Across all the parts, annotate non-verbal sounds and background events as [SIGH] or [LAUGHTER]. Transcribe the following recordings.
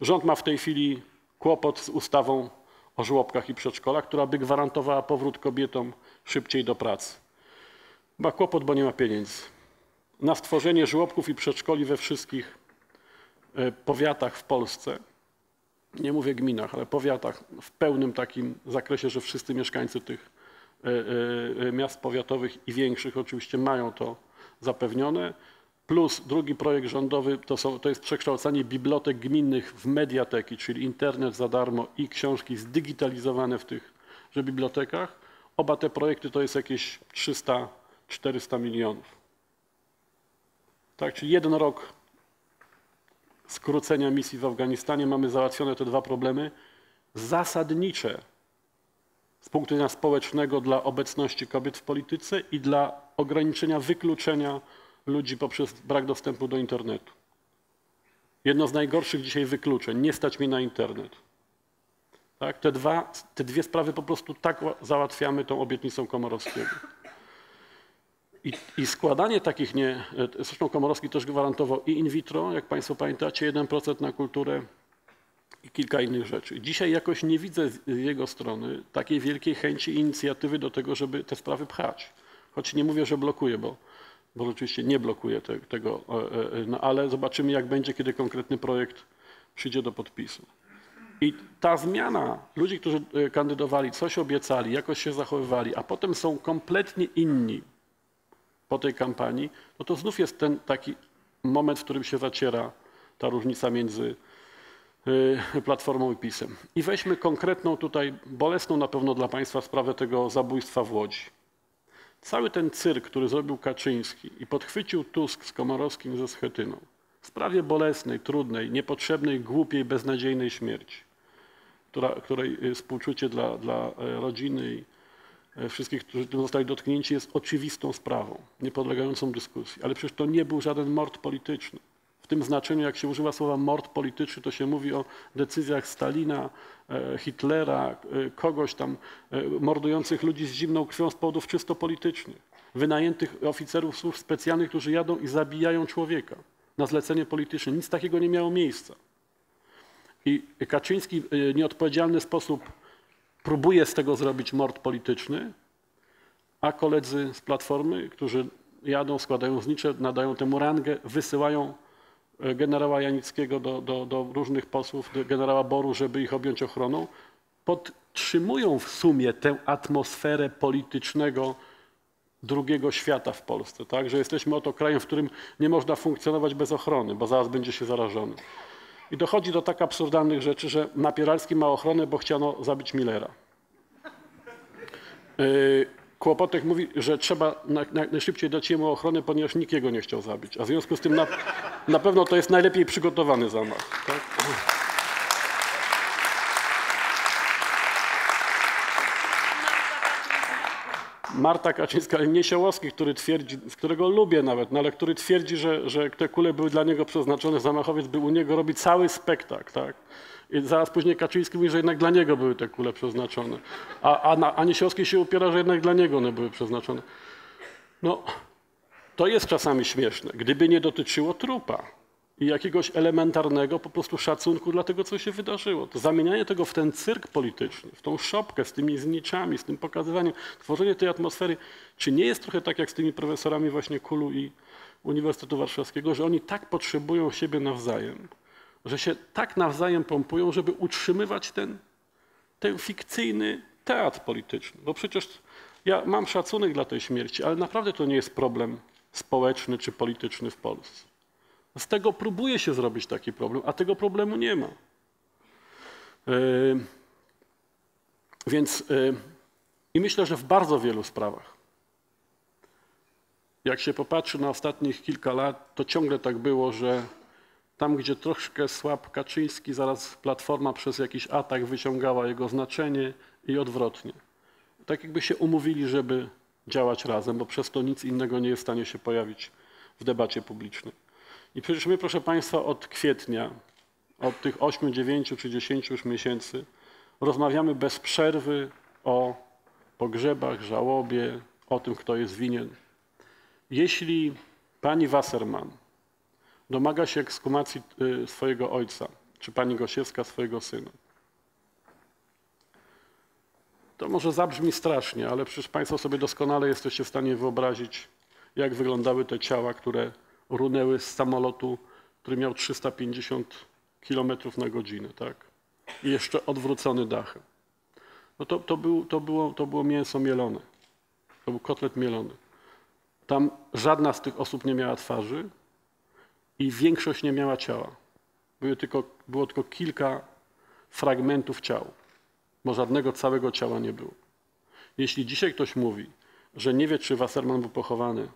Rząd ma w tej chwili kłopot z ustawą o żłobkach i przedszkolach, która by gwarantowała powrót kobietom szybciej do pracy. Ma kłopot, bo nie ma pieniędzy. Na stworzenie żłobków i przedszkoli we wszystkich e, powiatach w Polsce, nie mówię gminach, ale powiatach w pełnym takim zakresie, że wszyscy mieszkańcy tych e, e, miast powiatowych i większych oczywiście mają to zapewnione. Plus drugi projekt rządowy to, są, to jest przekształcanie bibliotek gminnych w mediateki, czyli internet za darmo i książki zdigitalizowane w tychże bibliotekach. Oba te projekty to jest jakieś 300-400 milionów. Tak, czyli jeden rok skrócenia misji w Afganistanie mamy załatwione te dwa problemy zasadnicze z punktu widzenia społecznego dla obecności kobiet w polityce i dla ograniczenia wykluczenia ludzi poprzez brak dostępu do internetu. Jedno z najgorszych dzisiaj wykluczeń. Nie stać mi na internet. Tak? Te, dwa, te dwie sprawy po prostu tak załatwiamy tą obietnicą Komorowskiego. I, I, składanie takich nie. Zresztą Komorowski też gwarantował i in vitro, jak Państwo pamiętacie, 1% na kulturę i kilka innych rzeczy. Dzisiaj jakoś nie widzę z jego strony takiej wielkiej chęci i inicjatywy do tego, żeby te sprawy pchać. Choć nie mówię, że blokuje, bo bo rzeczywiście nie blokuje te, tego, e, e, no ale zobaczymy jak będzie, kiedy konkretny projekt przyjdzie do podpisu. I ta zmiana, ludzi, którzy e, kandydowali, coś obiecali, jakoś się zachowywali, a potem są kompletnie inni po tej kampanii, no to znów jest ten taki moment, w którym się zaciera ta różnica między Platformą i PiSem. I weźmy konkretną tutaj, bolesną na pewno dla Państwa sprawę tego zabójstwa w Łodzi. Cały ten cyrk, który zrobił Kaczyński i podchwycił Tusk z Komorowskim ze Schetyną w sprawie bolesnej, trudnej, niepotrzebnej, głupiej, beznadziejnej śmierci, która, której y, współczucie dla, dla e, rodziny i e, wszystkich, którzy tym zostali dotknięci, jest oczywistą sprawą, niepodlegającą dyskusji. Ale przecież to nie był żaden mord polityczny. W tym znaczeniu, jak się używa słowa mord polityczny, to się mówi o decyzjach Stalina, e, Hitlera, e, kogoś tam e, mordujących ludzi z zimną krwią z powodów czysto politycznych. Wynajętych oficerów służb specjalnych, którzy jadą i zabijają człowieka na zlecenie polityczne. Nic takiego nie miało miejsca. I Kaczyński w nieodpowiedzialny sposób próbuje z tego zrobić mord polityczny, a koledzy z Platformy, którzy jadą, składają znicze, nadają temu rangę, wysyłają generała Janickiego do, do, do różnych posłów, do generała Boru, żeby ich objąć ochroną, podtrzymują w sumie tę atmosferę politycznego drugiego świata w Polsce, tak? że jesteśmy oto krajem, w którym nie można funkcjonować bez ochrony, bo zaraz będzie się zarażony. I dochodzi do tak absurdalnych rzeczy, że Napieralski ma ochronę, bo chciano zabić Millera. Yy, Kłopotek mówi, że trzeba najszybciej dać jemu ochronę, ponieważ nikt jego nie chciał zabić. A w związku z tym na, na pewno to jest najlepiej przygotowany zamach. Tak? Marta Kaczyńska, ale nie Siołowski, który twierdzi, którego lubię nawet, no ale który twierdzi, że, że te kule były dla niego przeznaczone, zamachowiec by u niego robi cały spektakl. Tak? I zaraz później Kaczyński mówi, że jednak dla niego były te kule przeznaczone. A, a, a Niesiowski się upiera, że jednak dla niego one były przeznaczone. No, to jest czasami śmieszne. Gdyby nie dotyczyło trupa i jakiegoś elementarnego po prostu szacunku dla tego, co się wydarzyło. To zamienianie tego w ten cyrk polityczny, w tą szopkę z tymi zniczami, z tym pokazywaniem, tworzenie tej atmosfery, czy nie jest trochę tak jak z tymi profesorami właśnie Kulu i Uniwersytetu Warszawskiego, że oni tak potrzebują siebie nawzajem, że się tak nawzajem pompują, żeby utrzymywać ten, ten fikcyjny teatr polityczny. Bo przecież ja mam szacunek dla tej śmierci, ale naprawdę to nie jest problem społeczny czy polityczny w Polsce. Z tego próbuje się zrobić taki problem, a tego problemu nie ma. Yy, więc yy, i myślę, że w bardzo wielu sprawach, jak się popatrzy na ostatnich kilka lat, to ciągle tak było, że tam, gdzie troszkę słab Kaczyński, zaraz Platforma przez jakiś atak wyciągała jego znaczenie i odwrotnie. Tak jakby się umówili, żeby działać razem, bo przez to nic innego nie jest w stanie się pojawić w debacie publicznej. I przecież my, proszę Państwa, od kwietnia, od tych 8, 9 czy 10 już miesięcy rozmawiamy bez przerwy o pogrzebach, żałobie, o tym, kto jest winien. Jeśli pani Wasserman domaga się ekskumacji y, swojego ojca, czy pani Gosiewska swojego syna. To może zabrzmi strasznie, ale przecież Państwo sobie doskonale jesteście w stanie wyobrazić, jak wyglądały te ciała, które runęły z samolotu, który miał 350 km na godzinę, tak? I jeszcze odwrócony dachem. No to, to, był, to, było, to było mięso mielone. To był kotlet mielony. Tam żadna z tych osób nie miała twarzy i większość nie miała ciała. Były tylko, było tylko kilka fragmentów ciał, bo żadnego całego ciała nie było. Jeśli dzisiaj ktoś mówi, że nie wie, czy Wasserman był pochowany,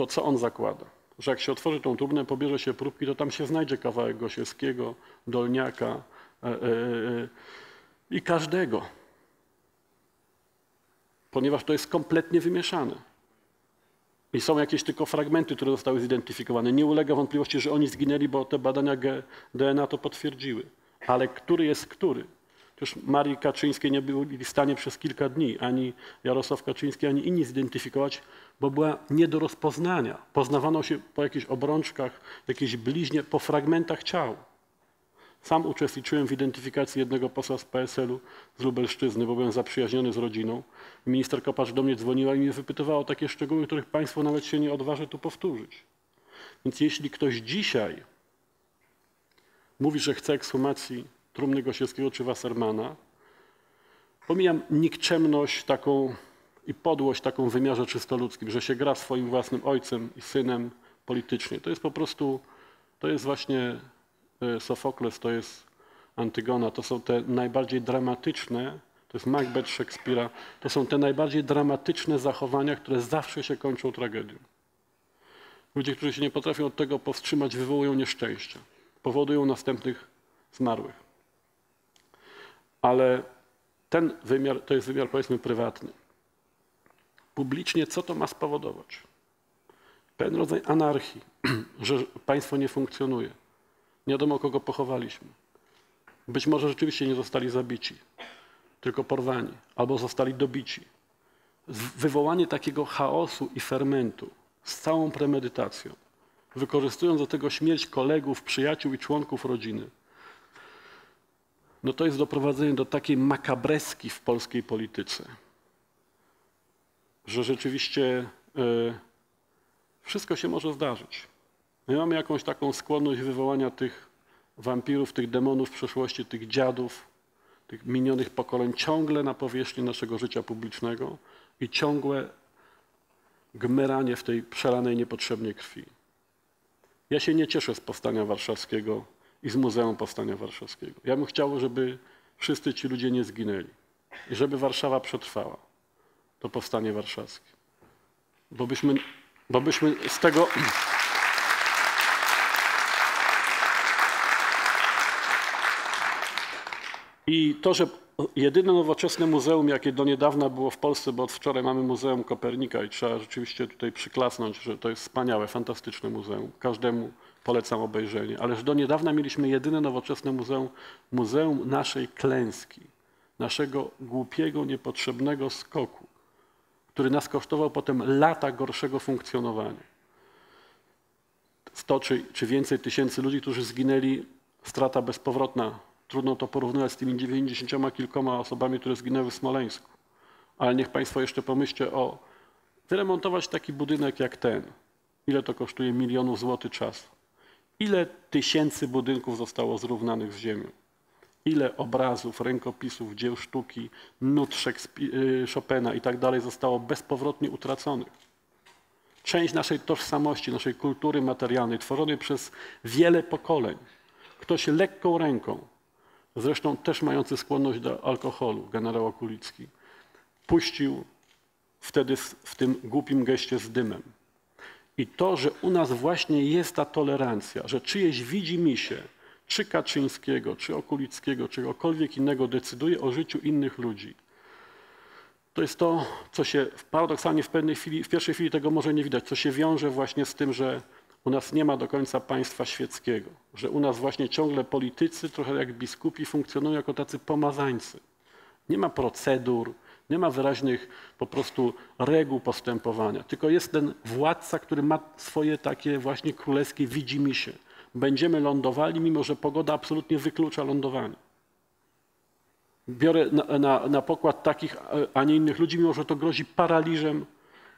to co on zakłada? Że jak się otworzy tą trumnę, pobierze się próbki, to tam się znajdzie kawałek Gosiewskiego, Dolniaka e, e, e, i każdego. Ponieważ to jest kompletnie wymieszane. I są jakieś tylko fragmenty, które zostały zidentyfikowane. Nie ulega wątpliwości, że oni zginęli, bo te badania DNA to potwierdziły. Ale który jest który? Przecież Marii Kaczyńskiej nie byli w stanie przez kilka dni ani Jarosław Kaczyński, ani inni zidentyfikować, bo była nie do rozpoznania. Poznawano się po jakichś obrączkach, jakiejś bliźnie, po fragmentach ciał. Sam uczestniczyłem w identyfikacji jednego posła z PSL-u z Lubelszczyzny, bo byłem zaprzyjaźniony z rodziną. Minister Kopacz do mnie dzwoniła i mnie wypytywała o takie szczegóły, których Państwo nawet się nie odważy tu powtórzyć. Więc jeśli ktoś dzisiaj mówi, że chce ekshumacji trumny Gosiewskiego czy Wassermana, pomijam nikczemność taką i podłość taką w wymiarze czysto ludzkim, że się gra swoim własnym ojcem i synem politycznie. To jest po prostu, to jest właśnie e, Sofokles, to jest Antygona, to są te najbardziej dramatyczne, to jest Macbeth Szekspira, to są te najbardziej dramatyczne zachowania, które zawsze się kończą tragedią. Ludzie, którzy się nie potrafią od tego powstrzymać, wywołują nieszczęścia, powodują następnych zmarłych. Ale ten wymiar to jest wymiar powiedzmy prywatny. Publicznie co to ma spowodować? Pewien rodzaj anarchii, [CLEARS THROAT] że państwo nie funkcjonuje. Nie wiadomo, kogo pochowaliśmy. Być może rzeczywiście nie zostali zabici, tylko porwani, albo zostali dobici. Wywołanie takiego chaosu i fermentu z całą premedytacją, wykorzystując do tego śmierć kolegów, przyjaciół i członków rodziny, no to jest doprowadzenie do takiej makabreski w polskiej polityce, że rzeczywiście y, wszystko się może zdarzyć. My mamy jakąś taką skłonność wywołania tych wampirów, tych demonów przeszłości, tych dziadów, tych minionych pokoleń ciągle na powierzchni naszego życia publicznego i ciągłe gmeranie w tej przelanej niepotrzebnie krwi. Ja się nie cieszę z powstania warszawskiego i z Muzeum Powstania Warszawskiego. Ja bym chciał, żeby wszyscy ci ludzie nie zginęli i żeby Warszawa przetrwała to powstanie warszawskie. Bo byśmy, bo byśmy z tego. I to, że jedyne nowoczesne muzeum, jakie do niedawna było w Polsce, bo od wczoraj mamy Muzeum Kopernika i trzeba rzeczywiście tutaj przyklasnąć, że to jest wspaniałe, fantastyczne muzeum. Każdemu polecam obejrzenie. Ależ do niedawna mieliśmy jedyne nowoczesne muzeum, muzeum naszej klęski, naszego głupiego, niepotrzebnego skoku, który nas kosztował potem lata gorszego funkcjonowania. Sto czy, czy więcej tysięcy ludzi, którzy zginęli, strata bezpowrotna. Trudno to porównywać z tymi dziewięćdziesięcioma kilkoma osobami, które zginęły w Smoleńsku. Ale niech Państwo jeszcze pomyślcie o wyremontować taki budynek jak ten. Ile to kosztuje milionów złotych czasu? Ile tysięcy budynków zostało zrównanych z ziemią? Ile obrazów, rękopisów, dzieł sztuki, nut y, Chopina i tak dalej zostało bezpowrotnie utraconych? Część naszej tożsamości, naszej kultury materialnej, tworzonej przez wiele pokoleń. Ktoś lekką ręką, zresztą też mający skłonność do alkoholu, generał Okulicki, puścił wtedy w tym głupim geście z dymem. I to, że u nas właśnie jest ta tolerancja, że czyjeś widzi mi się, czy Kaczyńskiego, czy Okulickiego, czy kogokolwiek innego decyduje o życiu innych ludzi, to jest to, co się paradoksalnie w, pewnej chwili, w pierwszej chwili tego może nie widać, co się wiąże właśnie z tym, że u nas nie ma do końca państwa świeckiego, że u nas właśnie ciągle politycy, trochę jak biskupi, funkcjonują jako tacy pomazańcy. Nie ma procedur, nie ma wyraźnych po prostu reguł postępowania, tylko jest ten władca, który ma swoje takie właśnie królewskie widzimisię. będziemy lądowali, mimo że pogoda absolutnie wyklucza lądowanie. Biorę na, na, na pokład takich, a nie innych ludzi, mimo że to grozi paraliżem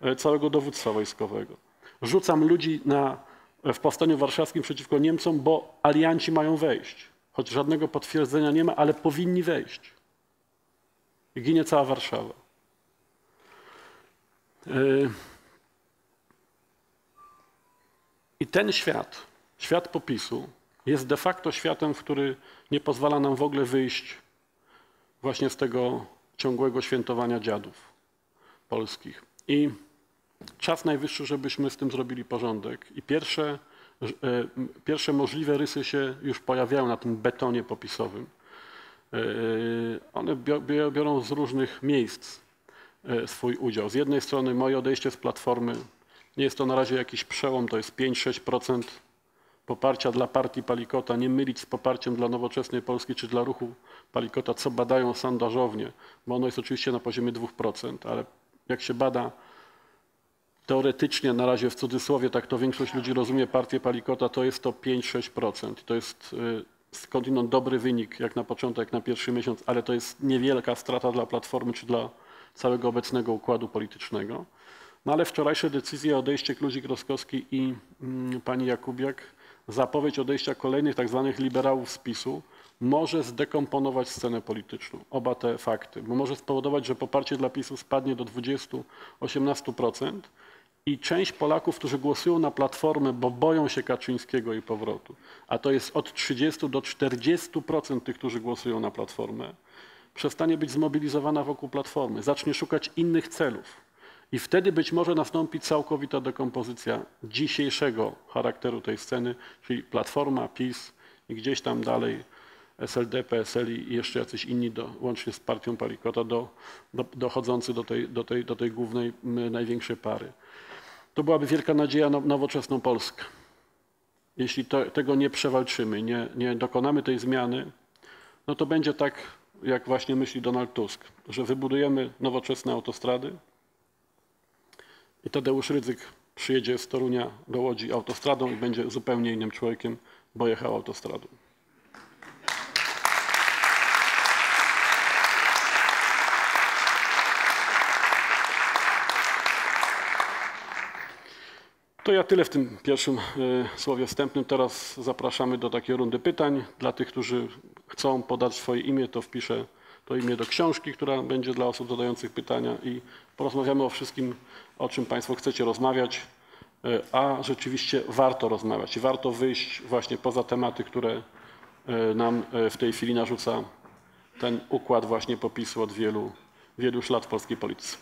e, całego dowództwa wojskowego. Rzucam ludzi na, w powstaniu warszawskim przeciwko Niemcom, bo alianci mają wejść. Choć żadnego potwierdzenia nie ma, ale powinni wejść. I ginie cała Warszawa. E, I ten świat, świat popisu, jest de facto światem, który nie pozwala nam w ogóle wyjść właśnie z tego ciągłego świętowania dziadów polskich. I czas najwyższy, żebyśmy z tym zrobili porządek. I pierwsze, e, pierwsze możliwe rysy się już pojawiają na tym betonie popisowym. E, one biorą z różnych miejsc e, swój udział. Z jednej strony moje odejście z Platformy, nie jest to na razie jakiś przełom, to jest 5-6% poparcia dla partii Palikota, nie mylić z poparciem dla Nowoczesnej Polski czy dla ruchu Palikota, co badają sondażownie, bo ono jest oczywiście na poziomie 2%, ale jak się bada teoretycznie, na razie w cudzysłowie, tak to większość ludzi rozumie partię Palikota, to jest to 5-6%. To jest y, skądinąd dobry wynik, jak na początek, na pierwszy miesiąc, ale to jest niewielka strata dla Platformy czy dla całego obecnego układu politycznego. No ale wczorajsze decyzje o odejście Kluzik-Roskowski i mm, pani Jakubiak, zapowiedź odejścia kolejnych tak zwanych liberałów z PiSu może zdekomponować scenę polityczną. Oba te fakty, bo może spowodować, że poparcie dla PiSu spadnie do 20-18% i część Polaków, którzy głosują na Platformę, bo boją się Kaczyńskiego i powrotu, a to jest od 30 do 40% tych, którzy głosują na Platformę, przestanie być zmobilizowana wokół Platformy, zacznie szukać innych celów. I wtedy być może nastąpi całkowita dekompozycja dzisiejszego charakteru tej sceny, czyli Platforma, PiS i gdzieś tam dalej SLD, PSL i jeszcze jacyś inni, do, łącznie z partią Palikota, do, do, dochodzący do tej, do, tej, do tej głównej, największej pary. To byłaby wielka nadzieja na nowoczesną Polskę. Jeśli to, tego nie przewalczymy, nie, nie dokonamy tej zmiany, no to będzie tak, jak właśnie myśli Donald Tusk, że wybudujemy nowoczesne autostrady, i Tadeusz Rydzyk przyjedzie z Torunia do Łodzi autostradą i będzie zupełnie innym człowiekiem, bo jechał autostradą. To ja tyle w tym pierwszym e, słowie wstępnym. Teraz zapraszamy do takiej rundy pytań. Dla tych, którzy chcą podać swoje imię, to wpiszę to imię do książki, która będzie dla osób zadających pytania i porozmawiamy o wszystkim, o czym Państwo chcecie rozmawiać, e, a rzeczywiście warto rozmawiać i warto wyjść właśnie poza tematy, które e, nam w tej chwili narzuca ten układ właśnie popisu od wielu, wielu już lat w polskiej polityce.